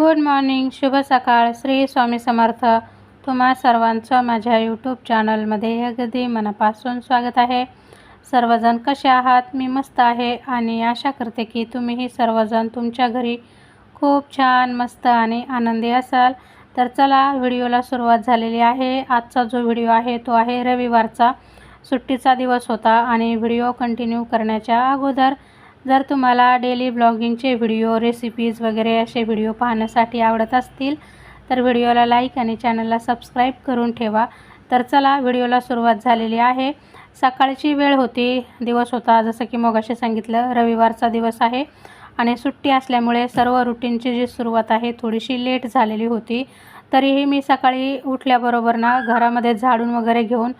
Good morning शुभ सकाळ. श्री स्वामी समर्थ. तुम्हा सर्वांचं माझ्या यूट्यूब चॅनलमध्ये अगदी मनापासून स्वागत आहे. सर्वजण कसे आहात? मी मस्त आहे आणि आशा करते की तुम्हीही सर्वजण तुमच्या घरी खूप छान मस्त आणि आनंदी असाल. तर चला व्हिडिओला सुरुवात झालेली आहे. आजचा जो व्हिडिओ आहे तो आहे रविवारचा. सुट्टीचा दिवस होता आणि व्हिडिओ कंटिन्यू करण्याच्या अगोदर जर तुम्हाला डेली ब्लॉगिंगचे व्हिडिओ रेसिपीज वगैरे असे व्हिडिओ पाहण्यासाठी आवडत असतील तर व्हिडिओला लाईक आणि चॅनलला सबस्क्राईब करून ठेवा. तर चला व्हिडिओला सुरुवात झालेली आहे. सकाळची वेळ होती दिवस होता. जसं की मगाशी सांगितलं रविवारचा दिवस आहे आणि सुट्टी असल्यामुळे सर्व रुटीनची जी सुरुवात आहे थोडीशी लेट झालेली होती. तरीही मी सकाळी उठल्याबरोबर ना घरामध्ये झाडून वगैरे घेऊन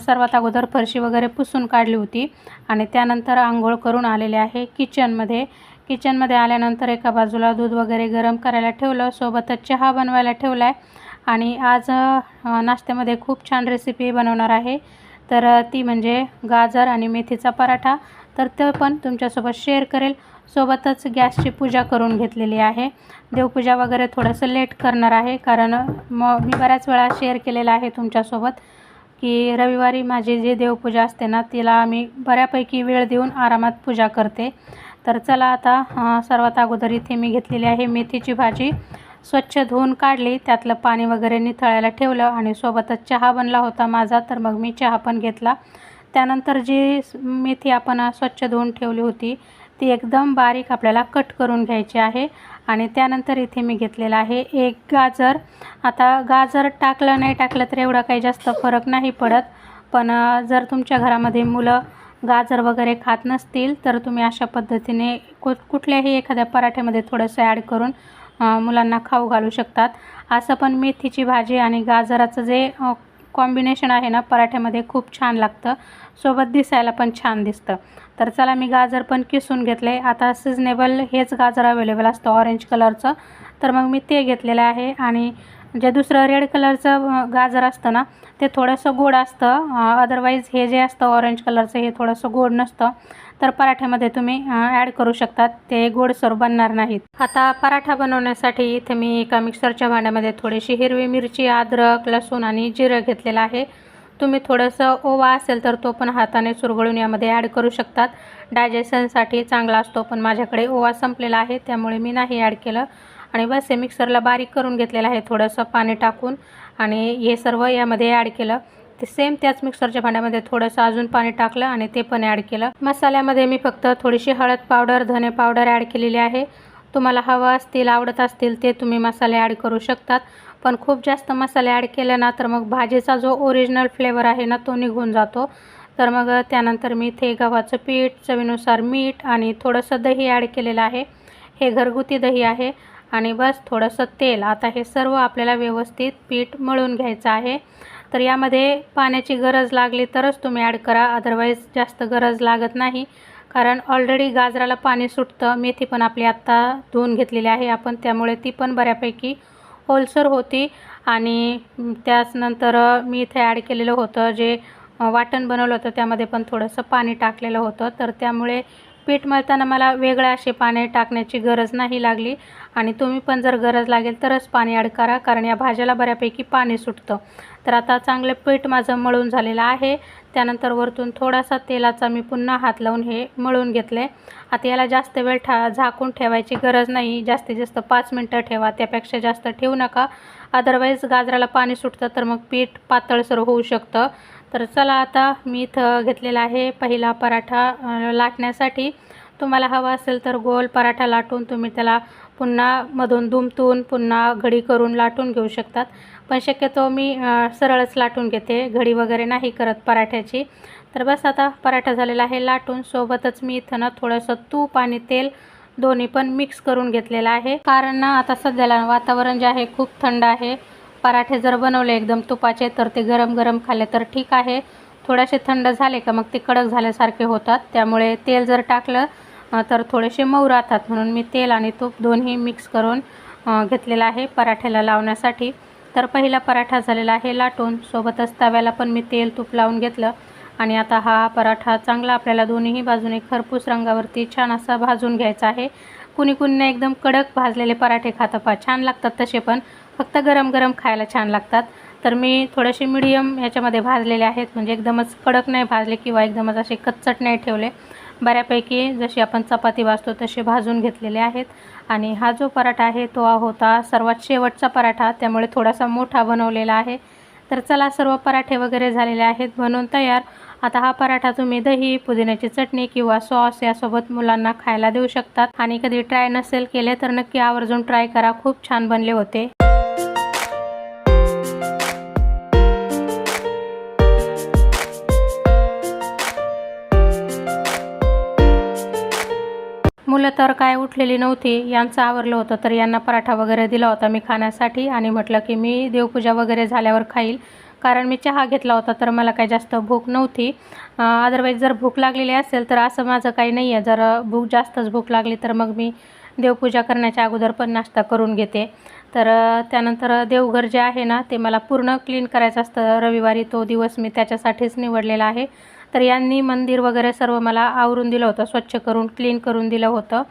सर्वात अगोदर फरशी वगैरे पुसून काढली होती आणि त्यानंतर आंघोळ करून आलेले आहे किचनमध्ये. किचनमध्ये आल्यानंतर एका बाजूला दूध वगैरे गरम करायला ठेवलं सोबतच चहा बनवायला ठेवला आहे आणि आज नाश्त्यामध्ये खूप छान रेसिपी बनवणार आहे. तर ती म्हणजे गाजर आणि मेथीचा पराठा. तर ते पण तुमच्यासोबत शेअर करेल. सोबतच गॅसची पूजा करून घेतलेली आहे. देवपूजा वगैरे थोडंसं लेट करणार आहे कारण मग मी बऱ्याच वेळा शेअर केलेलं आहे तुमच्यासोबत. की रविवारी माझी जी देवपूजा असते ना तिला मी बऱ्यापैकी वेळ देऊन आरामात पूजा करते. तर चला आता सर्वात अगोदर इथे मी घेतलेली आहे मेथीची भाजी. स्वच्छ धुवून काढली त्यातलं पाणी वगैरे निथळायला ठेवलं आणि सोबतच चहा बनला होता माझा तर मग मी चहा पण घेतला. त्यानंतर जी मेथी आपण स्वच्छ धुवून ठेवली होती ती एकदम बारीक आपल्याला कट करून घ्यायची आहे. आणि त्यानंतर इथे मी घेतलेला आहे एक गाजर. आता गाजर टाकलं नाही टाकलं तर एवढा काही जास्त फरक नाही पडत. पण जर तुमच्या घरामध्ये मुलं गाजर वगैरे खात नसतील तर तुम्ही अशा पद्धतीने कु कुठल्याही एखाद्या पराठ्यामध्ये थोडंसं ॲड करून मुलांना खाऊ घालू शकतात. असं पण मेथीची भाजी आणि गाजराचं जे कॉम्बिनेशन आहे ना पराठ्यामध्ये खूप छान लागतं. सोबत दिसायला पण छान दिसतं. तर चला मी गाजर पण किसून घेतले. आता सिजनेबल हेच गाजर अवेलेबल असतं ऑरेंज कलरचं तर मग मी ते घेतलेलं आहे आणि जे दुसरं रेड कलरचं गाजर असतं ना ते थोडंसं गोड असतं. अदरवाईज हे जे असतं ऑरेंज कलरचं हे थोडंसं गोड नसतं. तर पराठ्यामध्ये तुम्ही ॲड करू शकतात. ते गोडसर बनणार नाहीत. आता पराठा बनवण्यासाठी इथे मी एका मिक्सरच्या भांड्यामध्ये थोडीशी हिरवी मिरची अद्रक लसूण आणि जिरं घेतलेलं आहे. तुम्ही थोडंसं ओवा असेल तर तो पण हाताने चुरगळून यामध्ये ॲड करू शकतात. डायजेशनसाठी चांगला असतो पण माझ्याकडे ओवा संपलेला आहे त्यामुळे मी नाही ॲड केलं. आणि बस हे मिक्सरला बारीक करून घेतलेलं आहे थोडंसं पाणी टाकून. आणि हे सर्व यामध्ये ॲड केलं. ते सेम त्याच मिक्सरच्या भांड्यामध्ये थोडंसं अजून पाणी टाकलं आणि ते पण ॲड केलं. मसाल्यामध्ये मी फक्त थोडीशी हळद पावडर धने पावडर ॲड केलेली आहे. तुम्हाला हवं असतील आवडत असतील ते तुम्ही मसाले ॲड करू शकतात. पण खूप जास्त मसाले ॲड केले ना तर मग भाजीचा जो ओरिजिनल फ्लेवर आहे ना तो निघून जातो. तर मग त्यानंतर मी इथे गव्हाचं पीठ चवीनुसार मीठ आणि थोडंसं दही ॲड केलेलं आहे. हे घरगुती दही आहे आणि बस थोडंसं तेल. आता हे सर्व आपल्याला व्यवस्थित पीठ मळून घ्यायचं आहे. तर यामध्ये पाण्याची गरज लागली तरच तुम्ही ॲड करा. अदरवाईज जास्त गरज लागत नाही. कारण ऑलरेडी गाजराला पाणी सुटतं. मेथी पण आपली आत्ता धुवून घेतलेली आहे. आपण त्यामुळे ती पण बऱ्यापैकी ओलसर होती. आणि त्याचनंतर मी इथे ॲड केलेलं होतं जे वाटण बनवलं होतं. त्यामध्ये पण थोडंसं पाणी टाकलेलं होतं. तर त्यामुळे पीठ मळताना मला वेगळं असे पाणी टाकण्याची गरज नाही लागली. आणि तुम्ही पण जर गरज लागेल तरच पाणी ॲड करा कारण या भाज्याला बऱ्यापैकी पाणी सुटतं. तर आता चांगलं पीठ माझं मळून झालेलं आहे. त्यानंतर वरतून थोडासा तेलाचा मी पुन्हा हात लावून हे मळून घेतले. आता याला जास्त वेळ ठा झाकून ठेवायची गरज नाही. जास्तीत जास्त पाच मिनटं ठेवा. त्यापेक्षा जास्त ठेवू नका. अदरवाईज गाजराला पाणी सुटतं तर मग पीठ पातळसर होऊ शकतं. तर चला आता मी इथं घेतलेला आहे पहिला पराठा लाटण्यासाठी. तुम्हाला हवा असेल तर गोल पराठा लाटून तुम्ही त्याला पुन्हा मधून दुमतून पुन्हा घडी करून लाटून घेऊ शकतात. पण शक्यतो मी सरळच लाटून घेते. घडी वगैरे नाही करत पराठ्याची. तर बस आता पराठा झालेला आहे लाटून. सोबतच मी इथं ना थोडंसं तूप आणि तेल दोन्ही पण मिक्स करून घेतलेलं आहे. कारण ना आता सध्याला वातावरण जे आहे खूप थंड आहे. पराठे जर बनवले एकदम तुपाचे तर ते गरम गरम खाल्ले तर ठीक आहे. थोडेसे थंड झाले का मग ते कडक झाल्यासारखे होतात. त्यामुळे तेल जर टाकलं तर थोडेसे मऊ राहतात म्हणून मी तेल आणि तूप दोन्ही मिक्स करून घेतलेलं आहे पराठ्याला लावण्यासाठी. तर पहिला पराठा झालेला आहे लाटून. सोबतच तव्याला पण मी तेल तूप लावून घेतलं. आणि आता हा पराठा चांगला आपल्याला दोन्हीही बाजूने खरपूस रंगावरती छान असा भाजून घ्यायचा आहे. कुणी कुणीने एकदम कडक भाजलेले पराठे खातं पा छान लागतात तसे पण. फक्त गरम गरम खायला छान लागतात. तर मी थोडेसे मिडियम ह्याच्यामध्ये भाजलेले आहेत. म्हणजे एकदमच कडक नाही भाजले किंवा एकदमच असे कच्चट नाही ठेवले. बऱ्यापैकी जशी आपण चपाती भाजतो तसे भाजून घेतलेले आहेत. आणि हा जो पराठा आहे तो होता सर्वात शेवटचा पराठा. त्यामुळे थोडासा मोठा बनवलेला आहे. तर चला सर्व पराठे वगैरे झालेले आहेत बनवून तयार. आता हा पराठा तुम्ही दही पुदिन्याची चटणी किंवा सॉस यासोबत मुलांना खायला देऊ शकतात. आणि कधी ट्राय नसेल केले तर नक्की आवर्जून ट्राय करा. खूप छान बनले होते. मुलं तर काय उठलेली नव्हती यांचं आवरलं होतं तर यांना पराठा वगैरे दिला होता मी खाण्यासाठी आणि म्हटलं की मी देवपूजा वगैरे झाल्यावर खाईल. कारण मी चहा घेतला होता तर मला काही जास्त भूक नव्हती. अदरवाईज जर भूक लागलेली असेल तर असं माझं काही नाही आहे. जर भूक जास्तच भूक लागली तर मग मी देवपूजा करण्याच्या अगोदर पण नाश्ता करून घेते. तर त्यानंतर देवघर जे आहे ना ते मला पूर्ण क्लीन करायचं असतं. रविवारी तो दिवस मी त्याच्यासाठीच निवडलेला आहे. तर यांनी मंदिर वगैरे सर्व मला आवरून दिलं होतं स्वच्छ करून क्लीन करून दिलं होतं.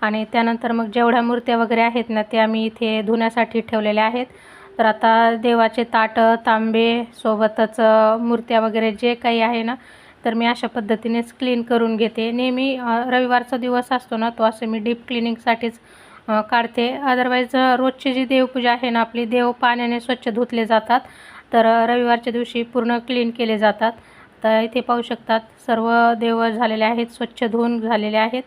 आणि त्यानंतर मग जेवढ्या मूर्त्या वगैरे आहेत ना त्या मी इथे धुण्यासाठी ठेवलेल्या आहेत. तर आता देवाचे ताटं तांबे सोबतच मूर्त्या वगैरे जे काही आहे ना तर मी अशा पद्धतीनेच क्लीन करून घेते. नेहमी रविवारचा दिवस असतो ना तो असे मी डीप क्लिनिंगसाठीच काढते. अदरवाईज रोजची जी देवपूजा आहे ना आपली देव पाण्याने स्वच्छ धुतले जातात. तर रविवारच्या दिवशी पूर्ण क्लीन केले जातात. तर इथे पाहू शकतात सर्व देव झालेले आहेत स्वच्छ धुवून झालेले आहेत.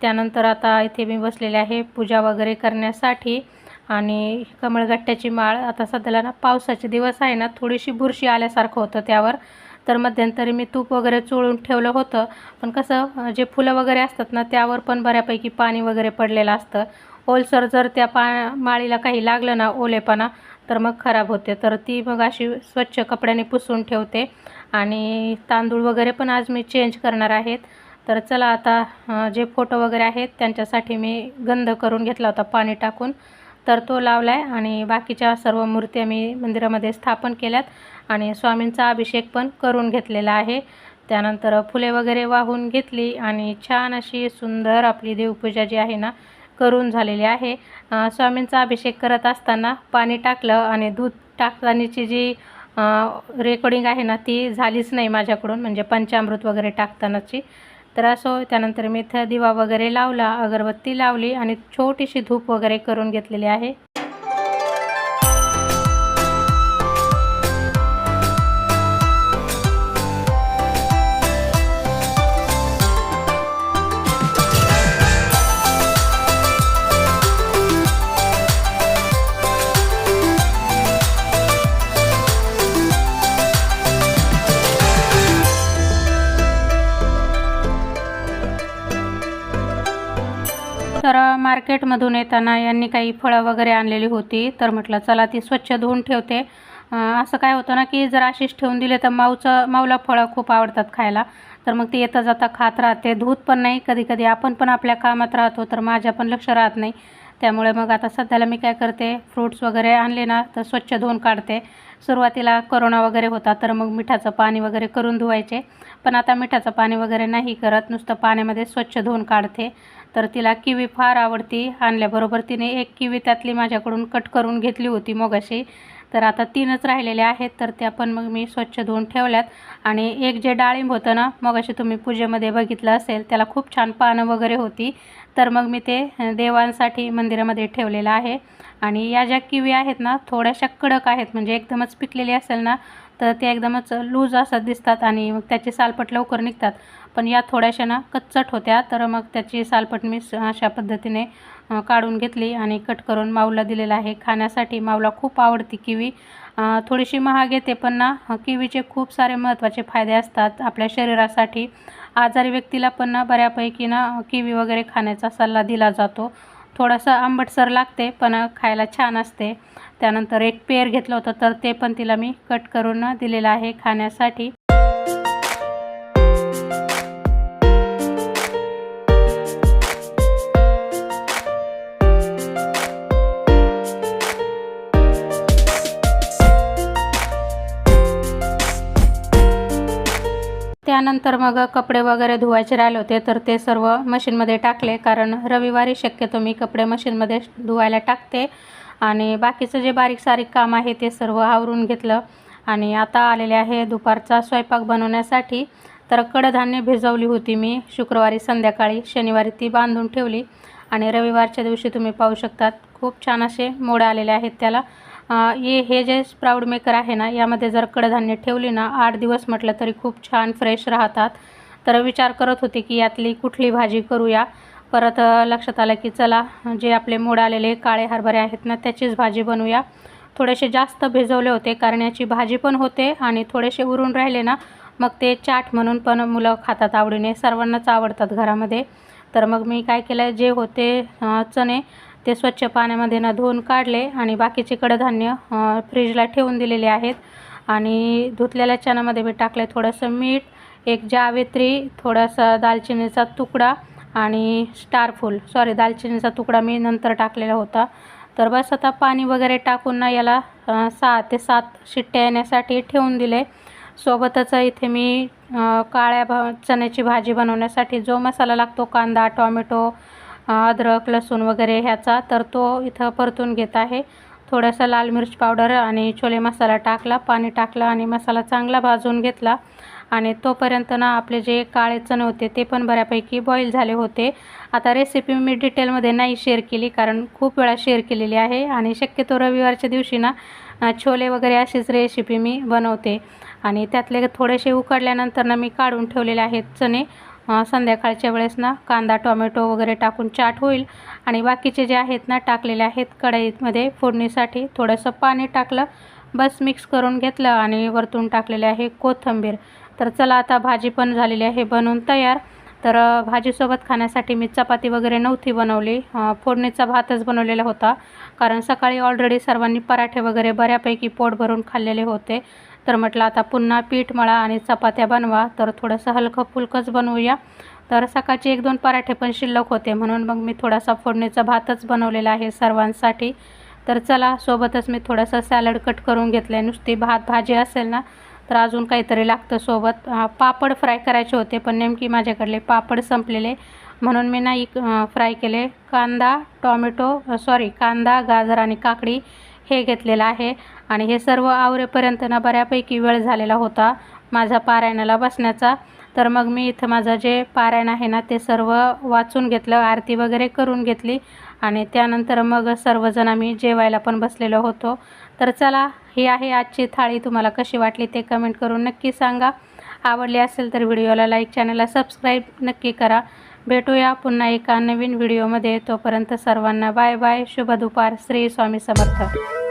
त्यानंतर आता इथे मी बसलेले आहे पूजा वगैरे करण्यासाठी. आणि कमळगट्ट्याची माळ आता सध्याला ना पावसाचे दिवस आहे ना थोडीशी बुरशी आल्यासारखं होतं त्यावर. तर मध्यंतरी मी तूप वगैरे चोळून ठेवलं होतं. पण कसं जे फुलं वगैरे असतात ना त्यावर पण बऱ्यापैकी पाणी वगैरे पडलेलं असतं. ओलसर जर त्या पा माळीला काही लागलं ना ओलेपणा तर मग खराब होते. तर ती मग अशी स्वच्छ कपड्याने पुसून ठेवते. आणि तांदूळ वगैरे पण आज मी चेंज करणार आहेत. तर चला आता जे फोटो वगैरे आहेत त्यांच्यासाठी मी गंध करून घेतला होता पाणी टाकून. तर तो लावला आहे आणि बाकीच्या सर्व मूर्त्या मी मंदिरामध्ये स्थापन केल्यात. आणि स्वामींचा अभिषेक पण करून घेतलेला आहे. त्यानंतर फुले वगैरे वाहून घेतली आणि छान अशी सुंदर आपली देवपूजा जी आहे ना करून झालेली आहे. स्वामींचा अभिषेक करत असताना पाणी टाकलं आणि दूध टाकतानाची जी रेकॉर्डिंग आहे ना ती झालीच नाही माझ्याकडून म्हणजे पंचामृत वगैरे टाकतानाची. तर असो त्यानंतर मी इथं दिवा वगैरे लावला अगरबत्ती लावली आणि छोटीशी धूप वगैरे करून घेतलेली आहे. मार्केटमधून येताना यांनी काही फळं वगैरे आणलेली होती. तर म्हटलं चला ती स्वच्छ धुवून ठेवते. असं काय होतं ना की जर अशीच ठेवून दिले तर माऊचं माऊला फळं खूप आवडतात खायला. तर मग ती येता जाता खात राहते. धूत पण नाही. कधी कधी आपण पण आपल्या कामात राहतो तर माझ्या पण लक्ष राहत नाही. त्यामुळे मग आता सध्याला मी काय करते फ्रूट्स वगैरे आणले ना तर स्वच्छ धुवून काढते. सुरुवातीला करोना वगैरे होता तर मग मिठाचं पाणी वगैरे करून धुवायचे. पण आता मिठाचं पाणी वगैरे नाही करत. नुसतं पाण्यामध्ये स्वच्छ धुवून काढते. तर तिला किवी फार आवडती. आणल्याबरोबर तिने एक किवी त्यातली माझ्याकडून कट करून घेतली होती मगाशी. तर आता तीनच राहिलेले आहेत तर त्या पण मग मी स्वच्छ धुवून ठेवल्यात. आणि एक जे डाळिंब होतं ना मग असे तुम्ही पूजेमध्ये बघितलं असेल त्याला खूप छान पानं वगैरे होती. तर मग मी ते देवांसाठी मंदिरामध्ये ठेवलेलं आहे. आणि या ज्या किवी आहेत ना थोड्याशा कडक आहेत म्हणजे एकदमच पिकलेली असेल ना तर त्या एकदमच लूज असं दिसतात आणि मग त्याचे सालपट लवकर निघतात. पण या थोड्याशा ना कच्चट होत्या तर मग त्याची सालपट मी अशा पद्धतीने काढून घेतली आणि कट करून माऊला दिलेला आहे. खाण्यासाठी माऊला खूप आवडती किवी. थोडीशी महाग येते पण ना किवीचे खूप सारे महत्त्वाचे फायदे असतात. आपल्या शरीरासाठी आजारी व्यक्तीला पण ना बऱ्यापैकी ना किवी वगैरे खाण्याचा सल्ला दिला जातो. थोडंसं आंबटसर लागते पण खायला छान असते. त्यानंतर एक पेर घेतलं होतं तर ते पण तिला मी कट करून दिलेलं आहे खाण्यासाठी. त्यानंतर मग कपडे वगैरे धुवायचे राहिले होते तर ते सर्व मशीनमध्ये टाकले. कारण रविवारी शक्यतो मी कपडे मशीनमध्ये धुवायला टाकते. आणि बाकीचं जे बारीक सारीक काम आहे ते सर्व आवरून घेतलं. आणि आता आलेले आहे दुपारचा स्वयंपाक बनवण्यासाठी. तर कडधान्य भिजवली होती मी. शुक्रवारी संध्याकाळी शनिवारी ती बांधून ठेवली. आणि रविवारच्या दिवशी तुम्ही पाहू शकतात खूप छान असे मोड आलेले आहेत त्याला. ये हे जे स्प्राऊड मेकर आहे ना यामध्ये जर कडधान्य ठेवली ना आठ दिवस म्हटलं तरी खूप छान फ्रेश राहतात. तर विचार करत होते की यातली कुठली भाजी करूया. परत लक्षात आलं की चला जे आपले मोड आलेले काळे हरभरे आहेत ना त्याचीच भाजी बनवूया. थोडेसे जास्त भिजवले होते कारण याची भाजी पण होते आणि थोडेसे उरून राहिले ना मग ते चाट म्हणून पण मुलं खातात आवडीने सर्वांनाच आवडतात घरामध्ये. तर मग मी काय केलं जे होते चणे ते स्वच्छ पाण्यामध्ये ना धुवून काढले आणि बाकीचे कडधान्य फ्रीजला ठेवून दिलेले आहेत. आणि धुतलेल्या चण्यामध्ये मी टाकले थोडंसं मीठ एक जावेत्री थोडासा दालचिनीचा तुकडा आणि स्टारफूल सॉरी दालचिनीचा तुकडा मी नंतर टाकलेला होता. तर बस आता पाणी वगैरे टाकून ना याला सहा ते सात शिट्ट्या येण्यासाठी ठेवून दिले. सोबतच इथे मी काळ्या भा चण्याची भाजी बनवण्यासाठी जो मसाला लागतो कांदा टॉमॅटो अद्रक लसूण वगैरे ह्याचा तर तो इथं परतून घेत आहे. थोडासा लाल मिरची पावडर आणि छोले मसाला टाकला पाणी टाकलं आणि मसाला चांगला भाजून घेतला. आणि तोपर्यंत ना आपले जे काळे चणे होते ते पण बऱ्यापैकी बॉईल झाले होते. आता रेसिपी मी डिटेलमध्ये नाही शेअर केली कारण खूप वेळा शेअर केलेली आहे आणि शक्यतो रविवारच्या दिवशी ना छोले वगैरे अशीच रेसिपी मी बनवते. आणि त्यातले थोडेसे उकडल्यानंतर ना मी काढून ठेवलेले आहेत चणे. संध्याकाळच्या वेळेस ना कांदा टोमॅटो वगैरे टाकून चाट होईल. आणि बाकीचे जे आहेत ना टाकलेले आहेत कढईमध्ये फोडणीसाठी थोडंसं पाणी टाकलं बस मिक्स करून घेतलं आणि वरतून टाकलेले आहे कोथिंबीर. तर चला आता भाजी पण झालेली आहे बनवून तयार. तर भाजीसोबत खाण्यासाठी मी चपाती वगैरे नव्हती बनवली. फोडणीचा भातच बनवलेला होता. कारण सकाळी ऑलरेडी सर्वांनी पराठे वगैरे बऱ्यापैकी पोट भरून खाल्लेले होते. तर म्हटलं आता पुन्हा पीठ मळा आणि चपात्या बनवा तर थोडंसं हलकं फुलकंच बनवूया. तर सकाळचे एक दोन पराठे पण शिल्लक होते म्हणून मग मी थोडासा फोडणीचा भातच बनवलेला आहे सर्वांसाठी. तर चला सोबतच मी थोडंसं सॅलड कट करून घेतलं आहे नुसती भात भाजी असेल ना तर अजून काहीतरी लागतं सोबत. पापड फ्राय करायचे होते पण नेमकी माझ्याकडले पापड संपलेले. म्हणून मी नाही फ्राय केले. कांदा टॉमॅटो सॉरी कांदा गाजर आणि काकडी. हे घेतलेलं आहे. आणि हे सर्व आवरेपर्यंत ना बऱ्यापैकी वेळ झालेला होता माझा पारायणाला बसण्याचा. तर मग मी इथं माझं जे पारायण आहे ना ते सर्व वाचून घेतलं आरती वगैरे करून घेतली. आणि त्यानंतर मग सर्वजण आम्ही जेवायला पण बसलेलो होतो. तर चला ही आहे आजची थाळी. तुम्हाला कशी वाटली ते कमेंट करून नक्की सांगा. आवडली असेल तर व्हिडिओला लाईक चॅनलला सबस्क्राईब नक्की करा. भेटूया पुन्हा एका नवीन व्हिडिओमध्ये. तोपर्यंत सर्वांना बाय बाय. शुभ दुपार. श्री स्वामी समर्थ.